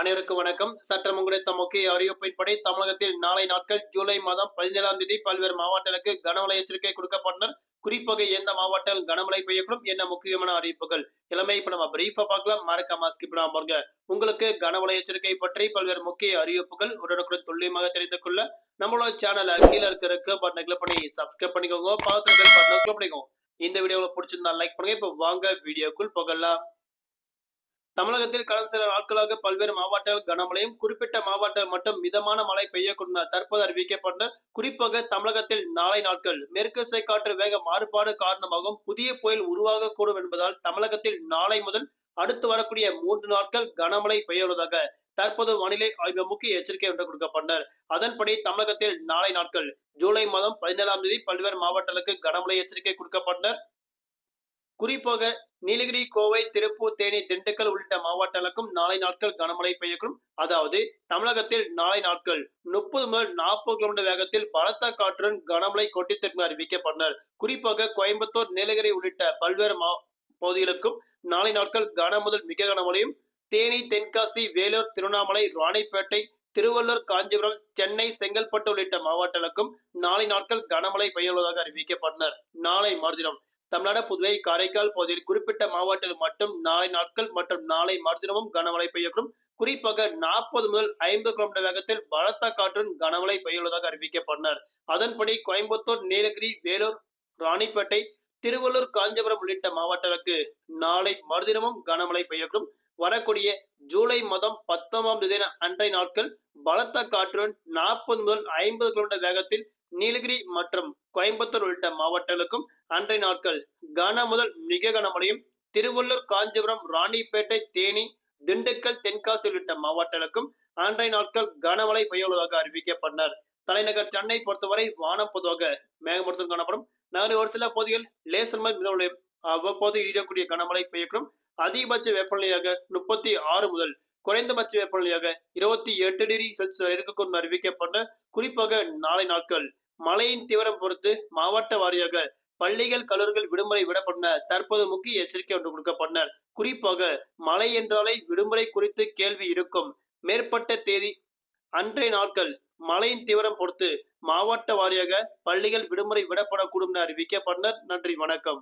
அனைவருக்கும் வணக்கம். சட்டம் கிடைத்த முக்கிய அறிவிப்பின்படி தமிழகத்தில் நாளை நாட்கள் ஜூலை மாதம் பதினேழாம் தேதி பல்வேறு மாவட்டங்களுக்கு கனமழை எச்சரிக்கை கொடுக்கப்பட்டனர். குறிப்பாக எந்த மாவட்டங்கள் கனமழை பெய்யக்கூடும் என்ன முக்கியமான அறிவிப்புகள் எல்லாமே இப்ப நம்ம பிரீஃபா பார்க்கலாம். மறக்காம ஸ்கிப் பாருங்க. உங்களுக்கு கனமழை எச்சரிக்கை பற்றி பல்வேறு முக்கிய அறிவிப்புகள் உடனுக்குடன் துல்லியமாக தெரிந்து கொள்ள நம்மளோட சேனல் கீழே இருக்கிற பட்டனை கிளிக் பண்ணி சப்ஸ்கிரைப் பண்ணிக்கோங்க. பார்த்து பட்டனை கிளிக் பண்ணிக்கோங்க. இந்த வீடியோவில் பிடிச்சிருந்தா லைக் பண்ணுங்க. இப்போ வாங்க வீடியோக்குள் போகலாம். தமிழகத்தில் கடந்த சில நாட்களாக பல்வேறு மாவட்டங்கள் கனமழையும் குறிப்பிட்ட மாவட்டங்கள் மட்டும் மிதமான மழை பெய்யக்கூடும் தற்போது அறிவிக்கப்பட்ட குறிப்பாக தமிழகத்தில் நாளை நாட்கள் மேற்கு காற்று வேக மாறுபாடு காரணமாகவும் புதிய புயல் உருவாகக்கூடும் என்பதால் தமிழகத்தில் நாளை முதல் அடுத்து வரக்கூடிய மூன்று நாட்கள் கனமழை பெய்யுள்ளதாக தற்போது வானிலை ஆய்வு முக்கிய எச்சரிக்கை ஒன்று கொடுக்கப்பட்டனர் அதன்படி தமிழகத்தில் நாளை நாட்கள் ஜூலை மாதம் பதினேழாம் தேதி பல்வேறு மாவட்டங்களுக்கு கனமழை எச்சரிக்கை கொடுக்கப்பட்டனர் குறிப்பாக நீலகிரி கோவை திருப்பூர் தேனி திண்டுக்கல் உள்ளிட்ட மாவட்டங்களுக்கும் நாளை நாட்கள் கனமழை பெய்யக்கூடும். அதாவது தமிழகத்தில் நாளை நாட்கள் முப்பது முதல் நாற்பது கிலோமீட்டர் வேகத்தில் பலத்த காற்றுடன் கனமழை கொட்டித்திற்கு அறிவிக்கப்பட்டனர். குறிப்பாக கோயம்புத்தூர் நீலகிரி உள்ளிட்ட பல்வேறு மா பகுதிகளுக்கும் நாளை நாட்கள் கன முதல் மிக கனமழையும் தேனி தென்காசி வேலூர் திருவண்ணாமலை ராணிப்பேட்டை திருவள்ளூர் காஞ்சிபுரம் சென்னை செங்கல்பட்டு உள்ளிட்ட மாவட்டங்களுக்கும் நாளை நாட்கள் கனமழை பெய்யுள்ளதாக அறிவிக்கப்பட்டனர். நாளை மறுதினம் தமிழ்நாடு புதுவை காரைக்கால் பகுதியில் குறிப்பிட்ட மாவட்டத்தில் மட்டும் நாளை நாட்கள் மற்றும் நாளை மறுதினமும் கனமழை பெய்யக்கூடும். குறிப்பாக நாற்பது முதல் ஐம்பது கிலோமீட்டர் வேகத்தில் பலத்த காற்றுடன் கனமழை பெய்யுள்ளதாக அறிவிக்கப்பட்டனர். அதன்படி கோயம்புத்தூர் நீலகிரி வேலூர் ராணிப்பேட்டை திருவள்ளூர் காஞ்சிபுரம் உள்ளிட்ட மாவட்டங்களுக்கு நாளை மறுதினமும் கனமழை பெய்யக்கூடும். வரக்கூடிய ஜூலை மாதம் பத்தொன்பதாம் தேதி அன்றைய நாட்கள் பலத்த காற்றுடன் நாற்பது முதல் ஐம்பது கிலோமீட்டர் வேகத்தில் நீலகிரி மற்றும் கோயம்புத்தூர் உள்ளிட்ட மாவட்டங்களுக்கும் அன்றைய நாட்கள் கன முதல் மிக கனமழையும் திருவள்ளூர் காஞ்சிபுரம் ராணிப்பேட்டை தேனி திண்டுக்கல் தென்காசி உள்ளிட்ட மாவட்டங்களுக்கும் அன்றைய நாட்கள் கனமழை பெய்யுள்ளதாக அறிவிக்கப்பட்டனர். தலைநகர் சென்னை பொறுத்தவரை வானம் பொதுவாக மேகமூர்த்தம் காணப்படும். நகரின் ஒரு சில பகுதிகள் லேசர் மிதமழையும் அவ்வப்போது இடியக்கூடிய கனமழை பெய்யக்கூடும். அதிகபட்ச வெப்பநிலையாக முப்பத்தி ஆறு முதல் குறைந்தபட்ச வெப்பநிலையாக இருபத்தி எட்டு டிகிரி செல்சியஸ் இருக்கக்கூடும் அறிவிக்கப்பட்ட குறிப்பாக நாளை நாட்கள் மழையின் தீவிரம் பொறுத்து மாவட்ட வாரியாக பள்ளிகள் கல்லூரிகள் விடுமுறை விடப்பட்டனர் தற்போது முக்கிய எச்சரிக்கை ஒன்று கொடுக்கப்பட்டனர். குறிப்பாக மழை என்றாலே விடுமுறை குறித்து கேள்வி இருக்கும். மேற்பட்ட தேதி அன்றைய நாட்கள் மழையின் தீவிரம் பொறுத்து மாவட்ட வாரியாக பள்ளிகள் விடுமுறை விடப்படக்கூடும் என அறிவிக்கப்பட்டனர். நன்றி வணக்கம்.